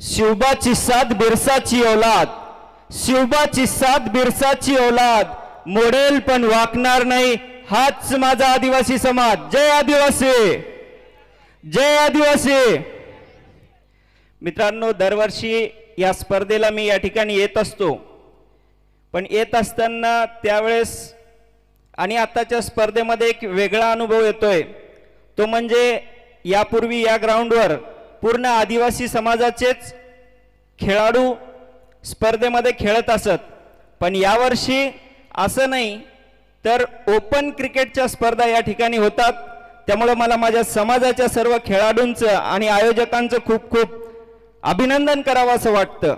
शिवबाची साथ बिरसाची औलाद. शिवबाची साथ बिरसाची औलाद. मोडेल पण वाकणार नाही. हाच माझा आदिवासी समाज. जय आदिवासी! जय आदिवासी! मित्रांनो दरवर्षी या स्पर्धेला मी या ठिकाणी येत असतो. पण येत असताना त्यावेळेस आणि आताच्या स्पर्धेमध्ये एक वेगळा अनुभव येतोय. तो म्हणजे यापूर्वी या ग्राउंडवर पूर्ण आदिवासी समाजाचेच खेळाडू स्पर्धेमध्ये खेळत असत. पण यावर्षी असं नाही तर ओपन क्रिकेटच्या स्पर्धा या ठिकाणी होतात. त्यामुळं मला माझ्या समाजाच्या सर्व खेळाडूंचं आणि आयोजकांचं खूप खूप अभिनंदन करावं असं वाटतं.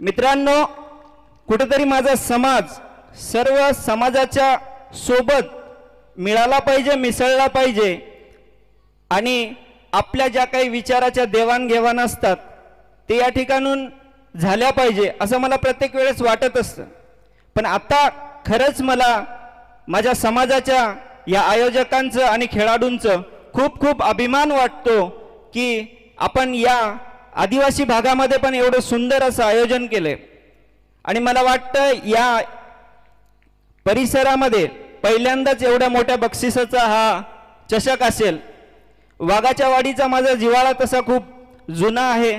मित्रांनो कुठेतरी माझा समाज सर्व समाजाच्या सोबत मिळाला पाहिजे मिसळला पाहिजे आणि आपल्या ज्या काही विचाराच्या देवाणघेवाण असतात ते या ठिकाणून झाल्या पाहिजे असं मला प्रत्येक वेळेस वाटत असतं. पण आता खरंच मला माझ्या समाजाच्या या आयोजकांचं आणि खेळाडूंचं खूप खूप अभिमान वाटतो की आपण या आदिवासी भागामध्ये पण एवढं सुंदर असं आयोजन केलंय. आणि मला वाटतं या परिसरामध्ये पहिल्यांदाच एवढ्या मोठ्या बक्षिसाचा हा चषक असेल वाघाच्या वाडीचा माझा जिव्हाळा तसा खूप जुना आहे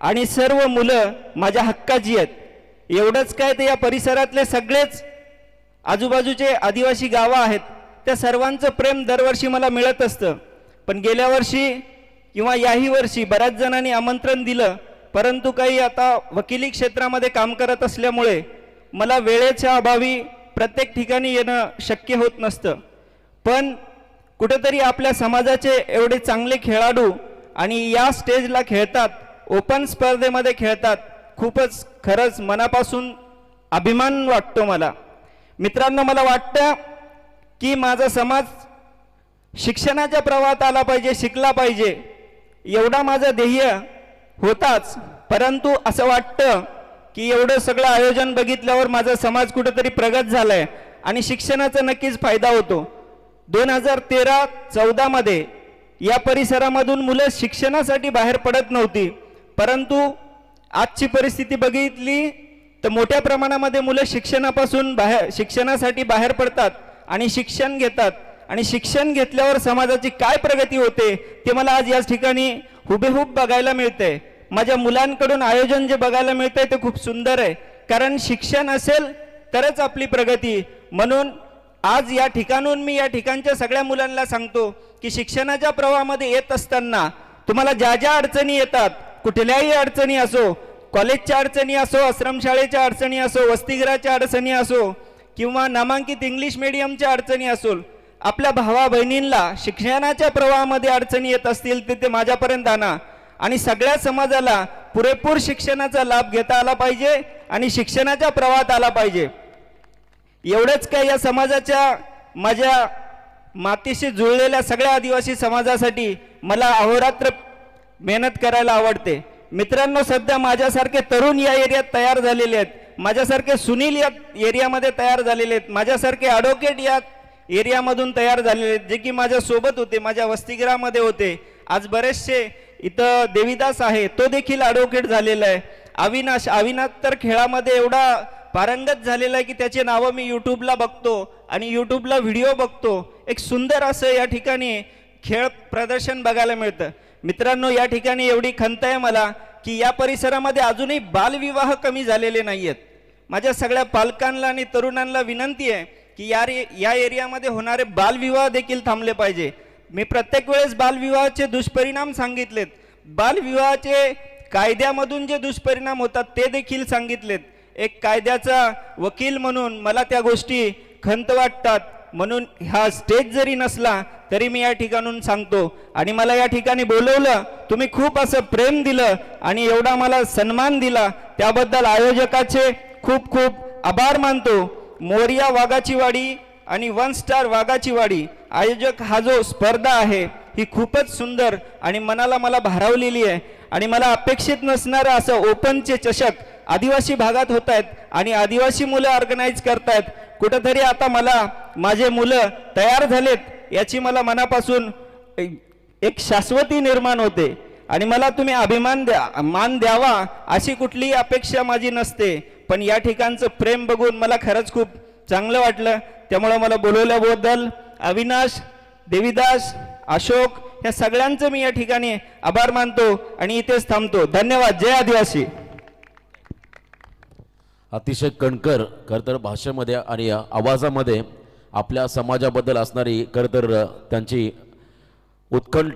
आणि सर्व मुलं माझ्या हक्काची आहेत. एवढंच काय तर या परिसरातले सगळेच आजूबाजूचे आदिवासी गावं आहेत. त्या सर्वांचं प्रेम दरवर्षी मला मिळत असतं. पण गेल्या वर्षी किंवा याही वर्षी बऱ्याच जणांनी आमंत्रण दिलं. परंतु काही आता वकिली क्षेत्रामध्ये काम करत असल्यामुळे मला वेळेच्या अभावी प्रत्येक ठिकाणी येणं शक्य होत नसतं. पण कुठेतरी आपल्या समाजाचे एवढे चांगले खेळाडू आणि या स्टेजला खेळतात ओपन स्पर्धेमध्ये खेळतात खूपच खरंच मनापासून अभिमान वाटतो मला. मित्रांनो मला वाटतं की माझा समाज शिक्षणाच्या प्रवाहात आला पाहिजे शिकला पाहिजे एवढा माझं ध्येय होताच. परंतु असं वाटतं की एवढं सगळं आयोजन बघितल्यावर माझा समाज कुठेतरी प्रगत झालाय आणि शिक्षणाचा नक्कीच फायदा होतो. दोन हजार तेरा चौदामध्ये या परिसरामधून मुलं शिक्षणासाठी बाहेर पडत नव्हती. परंतु आजची परिस्थिती बघितली तर मोठ्या प्रमाणामध्ये मुलं शिक्षणापासून बाहेर शिक्षणासाठी बाहेर पडतात आणि शिक्षण घेतात. आणि शिक्षण घेतल्यावर समाजाची काय प्रगती होते ते मला आज याच ठिकाणी हुबेहूब बघायला मिळतंय. माझ्या मुलांकडून आयोजन जे बघायला मिळतंय ते खूप सुंदर आहे. कारण शिक्षण असेल तरच आपली प्रगती. म्हणून आज या ठिकाणून मी या ठिकाणच्या सगळ्या मुलांना सांगतो की शिक्षणाच्या प्रवाहामध्ये येत असताना तुम्हाला ज्या ज्या अडचणी येतात कुठल्याही अडचणी असो कॉलेजच्या अडचणी असो आश्रमशाळेच्या अडचणी असो वसतिगृहाच्या अडचणी असो किंवा नामांकित इंग्लिश मिडियमच्या अडचणी असो आपल्या भावा बहिणींना शिक्षणाच्या प्रवाहामध्ये अडचणी येत असतील तर ते माझ्यापर्यंत आणा. आणि सगळ्या समाजाला पुरेपूर शिक्षणाचा लाभ घेता आला पाहिजे आणि शिक्षणाच्या प्रवाहात आला पाहिजे. एवढंच काय या समाजाच्या माझ्या मातीशी जुळलेल्या सगळ्या आदिवासी समाजासाठी मला अहोरात्र मेहनत करायला आवडते. मित्रांनो सध्या माझ्यासारखे तरुण या एरियात तयार झालेले आहेत. माझ्यासारखे सुनील या एरियामध्ये तयार झालेले आहेत. माझ्यासारखे ॲडव्होकेट या एरियामधून तयार झालेले आहेत जे की माझ्यासोबत होते माझ्या वसतिगृहामध्ये होते. आज बरेचसे इथं देवीदास आहे तो देखील ॲडव्होकेट झालेला आहे. अविनाश अविनाश तर खेळामध्ये एवढा पारंगत झालेला आहे की त्याचे नावं मी यूट्यूबला बघतो आणि यूट्यूबला व्हिडिओ बघतो. एक सुंदर असं या ठिकाणी खेळ प्रदर्शन बघायला मिळतं. मित्रांनो या ठिकाणी एवढी खंत आहे मला की या परिसरामध्ये अजूनही बालविवाह कमी झालेले नाही आहेत माझ्या सगळ्या पालकांना आणि तरुणांना विनंती आहे की या रे या एरियामध्ये होणारे बालविवाह देखील थांबले पाहिजे. मी प्रत्येक वेळेस बालविवाहाचे दुष्परिणाम सांगितलेत. बालविवाहाचे कायद्यामधून जे दुष्परिणाम होतात ते देखील सांगितलेत. एक कायद्याचा वकील म्हणून मला त्या गोष्टी खंत वाटतात. म्हणून हा स्टेज जरी नसला तरी मी या ठिकाणून सांगतो. आणि मला या ठिकाणी बोलवलं तुम्ही खूप असं प्रेम दिलं आणि एवढा मला सन्मान दिला त्याबद्दल आयोजकाचे खूप खूप आभार मानतो. मोरिया वाघाची वाडी आणि वन स्टार वाघाची वाडी आयोजक हा जो स्पर्धा आहे ही खूपच सुंदर आणि मनाला मला भारावलेली आहे. आणि मला अपेक्षित नसणारं असं ओपनचे चषक आदिवासी भागात होत आहेत आणि आदिवासी मुलं ऑर्गनाईज करतायत. कुठंतरी आता मला माझे मुलं तयार झालेत याची मला मनापासून एक शाश्वती निर्माण होते. आणि मला तुम्ही अभिमान द्या मान द्यावा अशी कुठलीही अपेक्षा माझी नसते. पण या ठिकाणचं प्रेम बघून मला खरंच खूप चांगलं वाटलं. त्यामुळं मला बोलवल्याबद्दल अविनाश देवीदास अशोक या सगळ्यांचं मी या ठिकाणी आभार मानतो आणि इथेच थांबतो. धन्यवाद. जय आदिवासी. अतिशय कणकर खरं तर भाषेमध्ये आणि आवाजामध्ये आपल्या समाजाबद्दल असणारी खरं तर त्यांची उत्कंठ